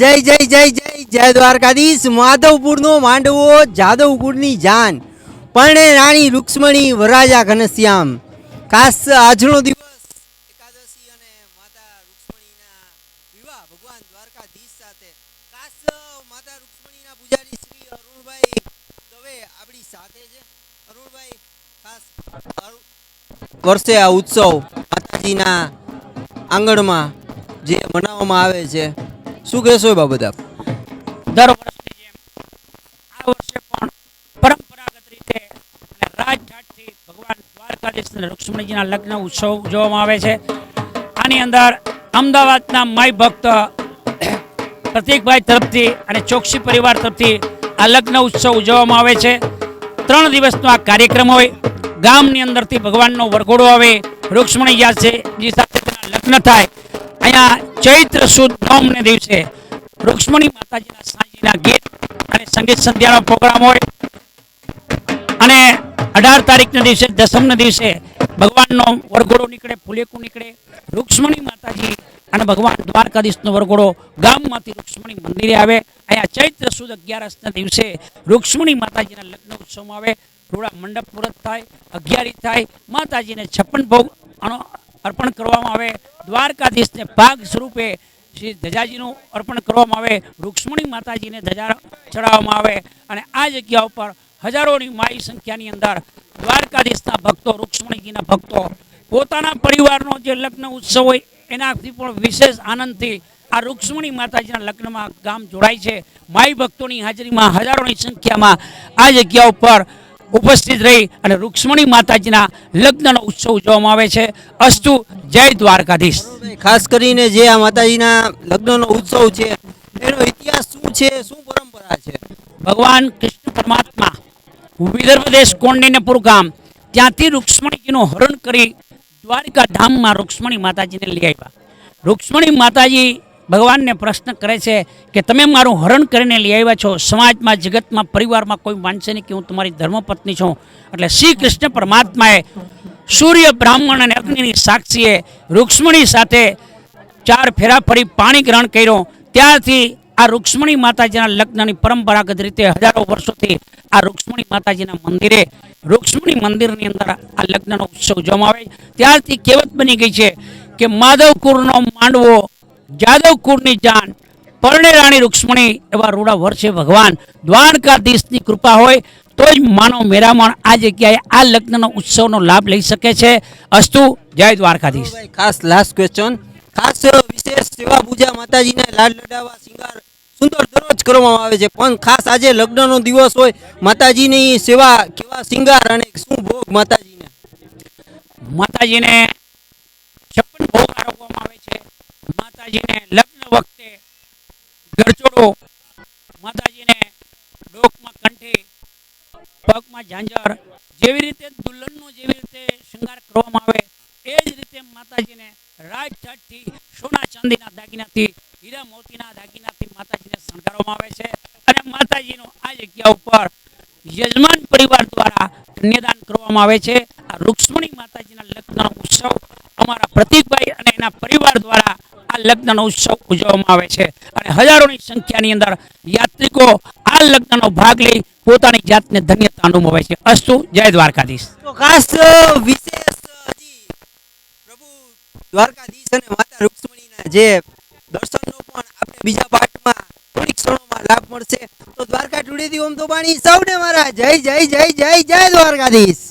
જય જય જય જય જય દ્વારકાધીશ. માધવપુરનો માંડવો, જાદવપુરની જાન. પરણે રાણી રૂક્ષ્મણી વરાજા ઘનશ્યામ. ખાસ આજનો દિવસ વર્ષે આ ઉત્સવ માતાજીના આંગણમાં જે મનાવવામાં આવે છે. શું કહેશો એ બાબત આપ? દર વર્ષની જેમ આ વર્ષે પણ પરંપરાગત રીતે અને રાજઘાટથી ભગવાન દ્વારકાધીશ લક્ષ્મણજીના લગ્ન ઉત્સવ ઉજવવામાં આવે છે. આની અંદર અમદાવાદના માય ભક્ત પ્રતિકભાઈ તરફથી અને ચોકસી પરિવાર તરફથી આ લગ્ન ઉત્સવ ઉજવવામાં આવે છે. ત્રણ દિવસનો આ કાર્યક્રમ હોય. ગામની અંદરથી ભગવાનનો વરઘોડો આવે. રૂક્ષ્મણીજી છે. જે સાથે લગ્ન થાય. અહીંયા ચૈત્ર સુદ નવમને દિવસે રુક્ષ્મણી માતાજીના સાંજીના ગીત અને સંગીત સંધ્યાનો પ્રોગ્રામ હોય. અને અઢાર તારીખના દિવસે, દસમના દિવસે ભગવાનનો વરઘોડો નીકળે, ફુલેકું નીકળે. રુક્ષ્મણી માતાજી અને ભગવાન દ્વારકાધીશનો વરઘોડો ગામમાંથી રુક્ષ્મણી મંદિરે આવે. અહીંયા ચૈત્ર સુદ અગિયારસના દિવસે રુક્ષ્મણી માતાજીના લગ્ન ઉત્સવમાં આવે. રૂડા મંડપ મુહૂર્ત થાય, અગિયારી થાય, માતાજીને છપ્પન ભોગ અર્પણ કરવામાં આવે. દ્વારકાધીશને ભાગ સ્વરૂપે શ્રી ધજાજીનું અર્પણ કરવામાં આવે, રૂક્ષ્મણી માતાજીને ધજા ચડાવવામાં આવે અને આ જગ્યા ઉપર હજારોની માઈ સંખ્યાની અંદર દ્વારકાધીશના ભક્તો, રૂક્ષ્મણીજીના ભક્તો, પોતાના પરિવારનો જે લગ્ન ઉત્સવ હોય એનાથી પણ વિશેષ આનંદથી આ રૂક્ષ્મણી માતાજીના લગ્નમાં ગામ જોડાય છે. માઈ ભક્તોની હાજરીમાં હજારોની સંખ્યામાં આ જગ્યા ઉપર ઉપસ્થિત રહી અને રૂક્ષ્મણી માતાજીના લગ્નનો ઉત્સવ ઉજવવામાં આવે છે. અસ્તુ જય દ્વારકાધીશ. ખાસ કરીને જે આ માતાજીના લગ્નનો ઉત્સવ છે એનો ઇતિહાસ શું છે શું પરંપરા છે? ભગવાન કૃષ્ણ પરમાત્મા વિદર્ભ દેશ કોંડિન્યપુર ગામ ત્યાંથી રૂક્ષ્મણીજીનું હરણ કરી દ્વારકા ધામમાં રૂક્ષ્મણી માતાજીને લઈ આવ્યા. રૂક્ષ્મણી માતાજી ભગવાનને પ્રશ્ન કરે છે કે તમે મારું હરણ કરીને લઈ આવ્યા છો, સમાજમાં, જગતમાં, પરિવારમાં કોઈ માનશે નહીં કે હું તમારી ધર્મપત્ની છું. એટલે શ્રી કૃષ્ણ પરમાત્માએ સૂર્ય, બ્રાહ્મણ અને અગ્નિની સાક્ષીએ રૂક્ષ્મણી સાથે ચાર ફેરા ફરી પાણી ગ્રહણ કર્યો. ત્યારથી આ રૂક્ષ્મણી માતાજીના લગ્નની પરંપરાગત રીતે હજારો વર્ષોથી આ રૂક્ષ્મણી માતાજીના મંદિરે, રૂક્ષ્મણી મંદિરની અંદર આ લગ્નનો ઉત્સવ ઉજવવામાં આવે. ત્યારથી કહેવત બની ગઈ છે કે માધવકુરનો માંડવો જાદવકુરની જાન પરણે રાણી રૂક્ષ્મણી એવા રૂડા વર્ષે ભગવાન દ્વારકાધીશની કૃપા હોય તો જ માનવ મેરામણ આ જગ્યાએ આ લગ્નનો ઉત્સવનો લાભ લઈ શકે છે. અસ્તુ જય દ્વારકાધીશ. ખાસ લાસ્ટ ક્વેશ્ચન ખાસ વિશેષ સેવા પૂજા માતાજીને લાડ લડાવવા શિંગાર સુંદર દરરોજ કરવામાં આવે છે. પણ ખાસ આજે લગ્નનો દિવસ હોય માતાજીની સેવા કેવા શિંગાર અને શું ભોગ માતાજીને? માતાજીને છપ્પન ભોગ આરોપવામાં આવે છે. માતાજીને લગ્ન વખતે ગરચોડો માતાજીને ડોકમાં કંઠી, પગમાં ઝાંઝર જેવી રીતે દુલ્હનનો જેવી રીતે શૃંગાર કરવામાં આવે, એ જ રીતે માતાજીને રાજઘાટથી સોના ચાંદીના દાગીનાથી, હીરા મોતીના દાગીનાથી માતાજીને શણગારવામાં આવે છે. અને માતાજીનો આ જગ્યા ઉપર યજમાન પરિવાર દ્વારા કન્યાદાન કરવામાં આવે છે. આ રૂક્ષ્મણી માતાજીના લગ્નનો ઉત્સવ અમારા પ્રતિકભાઈ અને એના પરિવાર દ્વારા આ લગ્નનો ઉત્સવ ઉજવવામાં આવે છે. અને હજારોની સંખ્યાની અંદર યાત્રિકો આ લગ્નનો ભાગ લઈ પોતાની જાતને ધન્યતા અનુભવે છે. અસ્તુ, જય દ્વારકાધીશ. ખાસ વિશેષ પ્રભુ દ્વારકાધીશ અને માતા રૂક્ષ્મણીના જે દર્શનનો પણ આપણે બીજા પાઠમાં થોડીક ક્ષણોમાં લાભ મળશે. તો દ્વારકા ટુડેથી ઓમ તો પાણી. સૌને મારા, જય જય જય જય જય દ્વારકાધીશ.